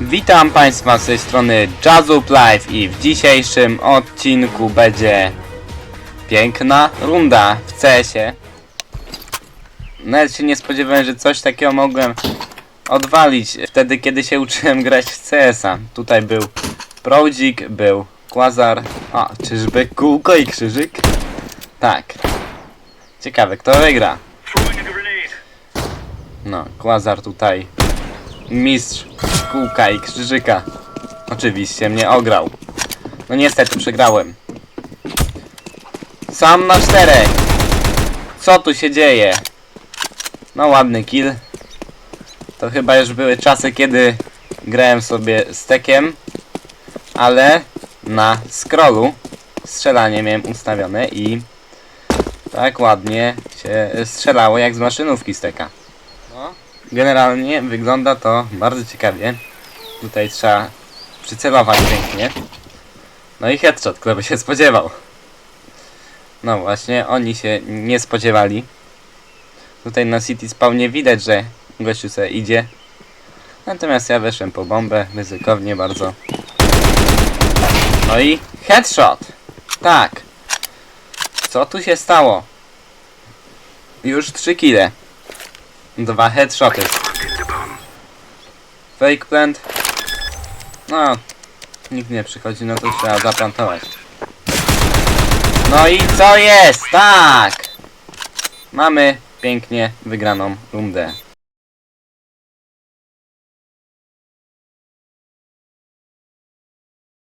Witam Państwa z tej strony Jazzub Live i w dzisiejszym odcinku będzie piękna runda w CS-ie. Nawet się nie spodziewałem, że coś takiego mogłem odwalić wtedy, kiedy się uczyłem grać w CS-a. Tutaj był Prodzik, był Quasar, a czyżby kółko i krzyżyk? Tak. Ciekawe, kto wygra. No, Quasar tutaj mistrz kółka i krzyżyka. Oczywiście mnie ograł. No niestety przegrałem. Sam na czterech. Co tu się dzieje? No ładny kill. To chyba już były czasy, kiedy grałem sobie stekiem, ale na scrollu strzelanie miałem ustawione i tak ładnie się strzelało jak z maszynówki steka. Generalnie wygląda to bardzo ciekawie. Tutaj trzeba przycelować pięknie. No i headshot, kto by się spodziewał. No właśnie, oni się nie spodziewali. Tutaj na City Spawnie widać, że gościu sobie idzie. Natomiast ja weszłem po bombę, ryzykownie bardzo. No i headshot! Tak. Co tu się stało? Już 3 kile. Dwa headshoty. Fake plant. No, nikt nie przychodzi, no to trzeba zaplantować. No i co jest? Tak! Mamy pięknie wygraną rundę.